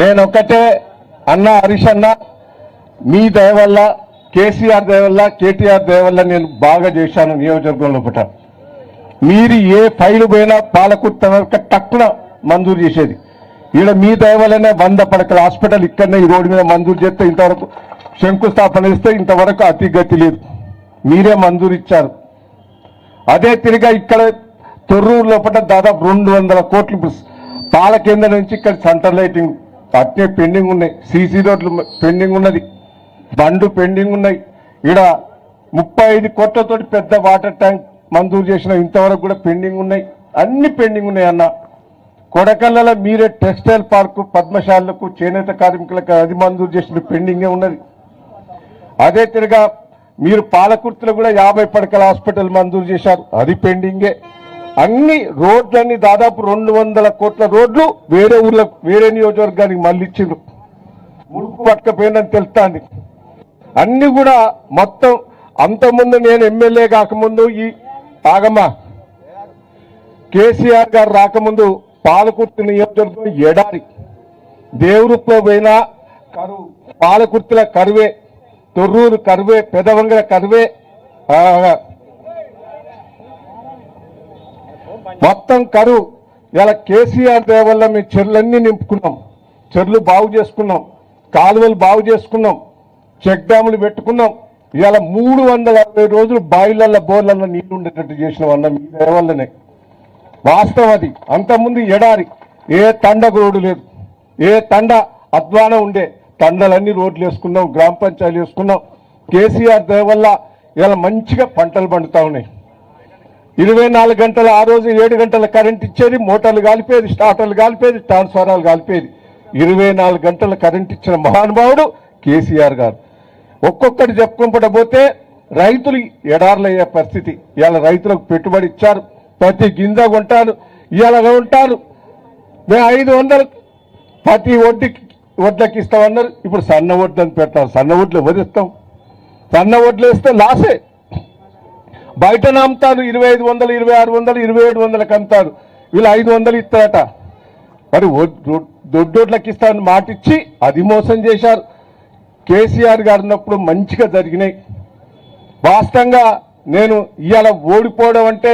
నేను ఒక్కటే అన్న హరీష్ అన్న మీ దయవల్ల కేసీఆర్ దయవల్ల కేటీఆర్ దయవల్ల నేను బాగా చేశాను నియోజకవర్గంలో పుట. మీరు ఏ ఫైలు పోయినా పాలకుర్త తక్కువ టక్కున మంజూరు చేసేది. ఈడ మీ దయవల్లనే వంద పడకల హాస్పిటల్ ఇక్కడనే ఈ రోడ్డు మీద మంజూరు చేస్తే ఇంతవరకు శంకుస్థాపన ఇస్తే ఇంతవరకు అతి గతి లేదు. మీరే మంజూరు ఇచ్చారు. అదే తిరిగా ఇక్కడ తొర్రూరు లోపల దాదాపు రెండు వందల కోట్లు పాల కేంద్రం నుంచి ఇక్కడ సెంటర్ లైటింగ్ అట్నే పెండింగ్ ఉన్నాయి. సీసీ రోడ్లు పెండింగ్ ఉన్నది. బండ్లు పెండింగ్ ఉన్నాయి. ఈడ ముప్పై ఐదు కోట్లతోటి పెద్ద వాటర్ ట్యాంక్ మంజూరు చేసిన ఇంతవరకు కూడా పెండింగ్ ఉన్నాయి. అన్ని పెండింగ్ ఉన్నాయి అన్న. కొడకల్లలో మీరే టెక్స్టైల్ పార్కు పద్మశాలకు చేనేత కార్మికులకు అది మంజూరు చేసిన పెండింగే ఉన్నది. అదే తిరగా మీరు పాలకుర్తిలో కూడా యాభై పడకల హాస్పిటల్ మంజూరు చేశారు. అది పెండింగే. అన్ని రోడ్లన్నీ దాదాపు రెండు వందల కోట్ల రోడ్లు వేరే ఊర్లకు వేరే నియోజకవర్గానికి మళ్ళీ ఇచ్చిండ్రు ముడుపు పట్టకపోయిందని తెలుస్తాంది. అన్ని కూడా మొత్తం అంతకుముందు నేను ఎమ్మెల్యే కాకముందు ఈ ఆగమ్మా కేసీఆర్ గారు రాకముందు పాలకుర్తి నియోజకవర్గం ఎడారి. దేవురులో పోయినా కరువు పాలకుర్తిల కరువే తొర్రూరు కరువే పెదవంగల కరువే ఆ, మొత్తం కరువు. ఇలా కేసీఆర్ వల్ల మేము చెర్లన్నీ నింపుకున్నాం. చెర్లు బాగు చేసుకున్నాం. కాలువలు బాగు చేసుకున్నాం. చెక్ డ్యాములు పెట్టుకున్నాం. ఇలా మూడు వందల అరవై రోజులు బాయిలల్లో బోర్లల్లో నీళ్ళు ఉండేటట్టు చేసిన వల్ల మీ దయ వల్లనే వాస్తవం అది. అంతకుముందు ఎడారి. ఏ తండ రోడ్డు లేదు. ఏ తండ అద్వానం ఉండే. తండలన్నీ రోడ్లు వేసుకున్నాం గ్రామ పంచాయతీలు వేసుకున్నాం. కేసీఆర్ దయ వల్ల ఇలా మంచిగా పంటలు పండుతా ఉన్నాయి. ఇరవై నాలుగు గంటల ఆ రోజు ఏడు గంటల కరెంట్ ఇచ్చేది మోటార్లు కాలిపోయేది స్టార్టర్లు కాలిపోయేది ట్రాన్స్ఫారాలు కాలిపోయేది. ఇరవై నాలుగు గంటల కరెంట్ ఇచ్చిన మహానుభావుడు కేసీఆర్ గారు. ఒక్కొక్కటి చెప్పుకుంపట పోతే రైతులు ఎడార్లయ్యే పరిస్థితి. ఇవాళ రైతులకు పెట్టుబడి ఇచ్చారు ప్రతి గింజ కొంటారు ఇవాళ ఉంటారు? మేము ఐదు వందలు ప్రతి వడ్డీకి వడ్లకి ఇస్తామన్నారు. ఇప్పుడు సన్న వడ్లు అని పెడతారు. సన్న వడ్లు వదిస్తాం సన్న వడ్లు వేస్తే లాసే. బయట అమ్ముతారు ఇరవై ఐదు వందలు ఇరవై ఆరు వందలు ఇరవై ఏడు వందలకు అమ్ముతారు. వీళ్ళు ఐదు వందలు ఇస్తారట. మరి దొడ్డోట్లకి ఇస్తారని మాట ఇచ్చి అది మోసం చేశారు. కేసీఆర్ గారు ఉన్నప్పుడు మంచిగా జరిగినాయి. వాస్తవంగా నేను ఇవాళ ఓడిపోవడం అంటే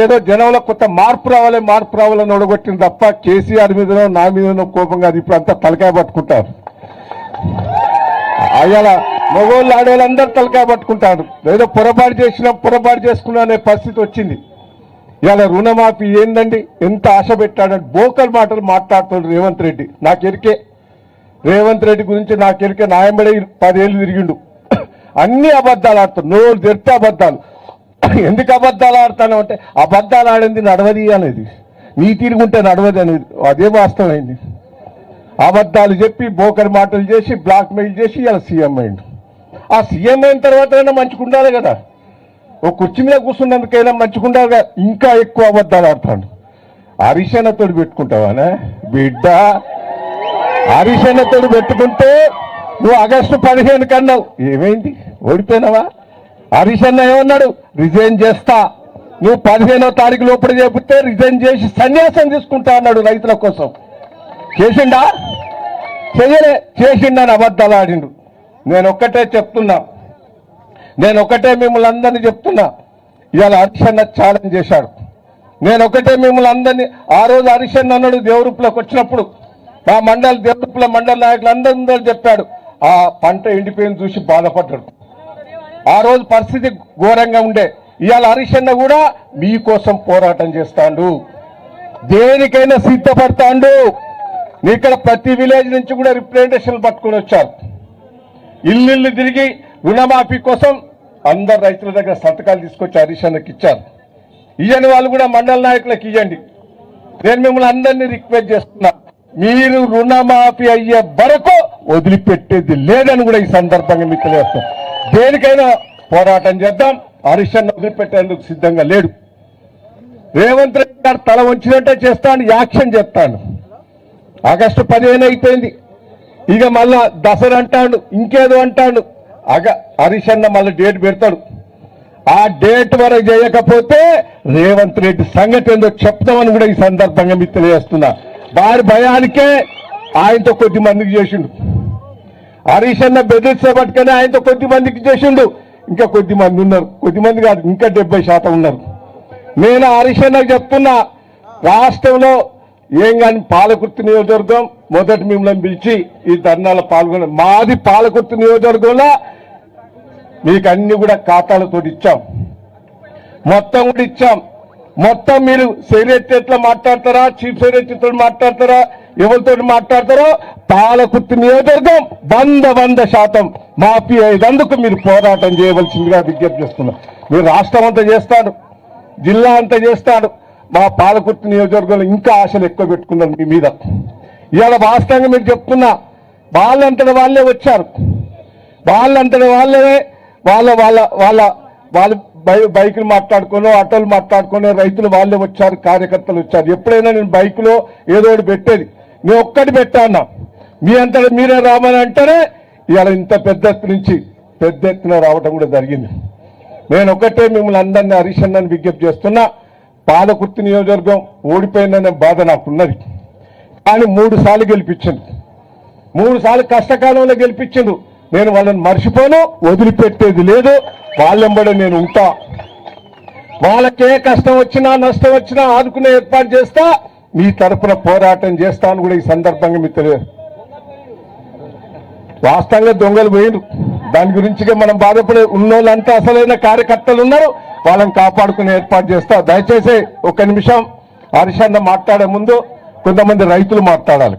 ఏదో జనంలో కొత్త మార్పు రావాలి మార్పు రావాలని ఒడగొట్టింది తప్ప కేసీఆర్ మీదనో నా మీదనో కోపంగా అది ఇప్పుడు అంతా తలకాయ పట్టుకుంటారు. అయ్యాల మగోళ్ళు ఆడవాళ్ళందరూ తలకాయ పట్టుకుంటారు. ఏదో పొరపాటు చేసినా పొరపాటు చేసుకున్నా అనే పరిస్థితి వచ్చింది. ఇవాళ రుణమాఫీ ఏందండి? ఎంత ఆశ పెట్టాడని బోకల్ మాటలు మాట్లాడుతున్నాడు రేవంత్ రెడ్డి. నాకు ఎరికే. రేవంత్ రెడ్డి గురించి నాకు ఎరికే నాయంబడే పదేళ్ళు తిరిగిండు. అన్ని అబద్ధాలు ఆడుతాడు నోరు తెరితే అబద్ధాలు. ఎందుకు అబద్ధాలు ఆడతాను అంటే అబద్ధాలు ఆడింది నడవది అనేది. నీ తిరుగుంటే నడవది అనేది. అదే వాస్తవమైంది అబద్ధాలు చెప్పి బోకర్ మాటలు చేసి బ్లాక్ మెయిల్ చేసి ఇలా సీఎం అయిండు. ఆ సీఎం అయిన తర్వాత అయినా ఉండాలి కదా. ఓ కుర్చీ మీద కూర్చున్నందుకైనా మంచిగా కదా ఇంకా ఎక్కువ అబద్ధాలు ఆడతాడు. హరిశనతోడు పెట్టుకుంటావానే? బిడ్డ! హరిశనతోడు పెట్టుకుంటే నువ్వు ఆగస్టు పదిహేను కన్నావు. ఏమైంది? ఓడిపోయినావా? హరిశన్న ఏమన్నాడు? రిజైన్ చేస్తా. నువ్వు పదిహేనో తారీఖు లోపల చెబితే రిజైన్ చేసి సన్యాసం తీసుకుంటా అన్నాడు రైతుల కోసం. చేసిండా? చెయ్యలే చేసిండని అబద్ధాలు ఆడిండు. నేను ఒక్కటే చెప్తున్నా. నేను ఒకటే మిమ్మల్ని అందరినీ చెప్తున్నా. ఇవాళ హరిశన్న ఛాలెంజ్ చేశాడు. నేను ఒకటే మిమ్మల్ని అందరినీ ఆ రోజు హరిశన్న అన్నాడు దేవరూపులోకి వచ్చినప్పుడు మా మండల దేవరూపుల మండల నాయకులు అందరూ చెప్పాడు ఆ పంట ఎండిపోయింది చూసి బాధపడ్డాడు. ఆ రోజు పరిస్థితి ఘోరంగా ఉండే. ఇవాళ హరిశన్న కూడా మీకోసం పోరాటం చేస్తాడు. దేనికైనా సిద్ధపడతాడు. ఇక్కడ ప్రతి విలేజ్ నుంచి కూడా రిప్రజెంటేషన్ పట్టుకుని వచ్చారు. ఇల్లు తిరిగి రుణమాఫీ కోసం అందరు రైతుల దగ్గర సంతకాలు తీసుకొచ్చి హరీషన్నకి ఇచ్చారు. ఇయ్యని వాళ్ళు కూడా మండల నాయకులకు ఇవ్వండి నేను మిమ్మల్ని అందరినీ రిక్వెస్ట్ చేస్తున్నా మీరు రుణమాఫీ అయ్యే వరకు వదిలిపెట్టేది లేదని కూడా ఈ సందర్భంగా మీకు తెలియజేస్తాం. దేనికైనా పోరాటం చేద్దాం హరీషన్న వదిలిపెట్టేందుకు సిద్ధంగా లేడు. రేవంత్ రెడ్డి గారు తల వంచినట్టే చేస్తాను యాక్షన్ చెప్తాను ఆగస్టు పదిహేను అయిపోయింది. ఇక మళ్ళా దసరా అంటాడు ఇంకేదో అంటాడు. అగ హరీష్ అన్న మళ్ళీ డేట్ పెడతాడు. ఆ డేట్ వరకు చేయకపోతే రేవంత్ రెడ్డి సంగతి ఏందో చెప్తామని కూడా ఈ సందర్భంగా మీకు తెలియజేస్తున్నా. వారి భయానికే ఆయనతో కొద్ది మందికి చేసిండు. హరీష్ అన్న బెదిరిస్తే ఆయనతో కొద్ది మందికి చేసిండు. ఇంకా కొద్ది మంది ఉన్నారు. కొద్ది మంది కాదు ఇంకా డెబ్బై శాతం ఉన్నారు. నేను హరీష్ అన్నకు చెప్తున్నా రాష్ట్రంలో ఏం కానీ పాలకుర్తి నియోజకవర్గం మొదటి మిమ్మల్ని పిలిచి ఈ ధర్నాలో పాల్గొన మాది పాలకుర్తి నియోజకవర్గంలో మీకు అన్ని కూడా ఖాతాలతో ఇచ్చాం. మొత్తం కూడా ఇచ్చాం. మొత్తం మీరు సెక్రటరీ మాట్లాడతారా చీఫ్ సెక్రటరీతో మాట్లాడతారా ఎవరితో మాట్లాడతారో పాలకుర్తి నియోజకవర్గం వంద వంద శాతం మాఫీ ఐదందుకు మీరు పోరాటం చేయవలసిందిగా విజ్ఞప్తి చేస్తున్నారు మీరు రాష్ట్రం అంతా చేస్తాడు జిల్లా అంతా చేస్తాడు. మా పాలకుర్తి నియోజకవర్గంలో ఇంకా ఆశలు ఎక్కువ పెట్టుకున్నారు మీ మీద. ఇవాళ వాస్తవంగా మీరు చెప్తున్నా వాళ్ళంతటి వాళ్ళే వచ్చారు. వాళ్ళంతటి వాళ్ళే వాళ్ళ వాళ్ళ వాళ్ళ వాళ్ళ బై బైకులు మాట్లాడుకొని ఆటోలు మాట్లాడుకొని రైతులు వాళ్ళే వచ్చారు కార్యకర్తలు వచ్చారు. ఎప్పుడైనా నేను బైకులో ఏదో ఒకటి పెట్టేది. నేను ఒక్కటి పెట్టాను మీ అంతటా మీరే రామని అంటేనే ఇవాళ ఇంత పెద్ద ఎత్తు నుంచి పెద్ద ఎత్తున రావటం కూడా జరిగింది. నేను ఒకటే మిమ్మల్ని అందరినీ హరీష్ అన్నని విజ్ఞప్తి చేస్తున్నా. పాదకుర్తి నియోజకవర్గం ఓడిపోయిందనే బాధ నాకున్నది. కానీ మూడు సార్లు గెలిపించింది. మూడు సార్లు కష్టకాలంలో గెలిపించిండు నేను వాళ్ళని మర్చిపోను వదిలిపెట్టేది లేదు. వాళ్ళెంబడే నేను ఉంటా. వాళ్ళకే కష్టం వచ్చినా నష్టం వచ్చినా ఆదుకునే ఏర్పాటు చేస్తా. మీ తరపున పోరాటం చేస్తాను కూడా ఈ సందర్భంగా మీకు తెలియదు. వాస్తవంగా దొంగలు పోయిండు దాని గురించి మనం బాధపడే ఉన్నోళ్ళంతా అసలైన కార్యకర్తలు ఉన్నారు వాళ్ళని కాపాడుకునే ఏర్పాటు చేస్తా. దయచేసి ఒక నిమిషం హరిషన్న మాట్లాడే ముందు కొంతమంది రైతులు మాట్లాడాలి.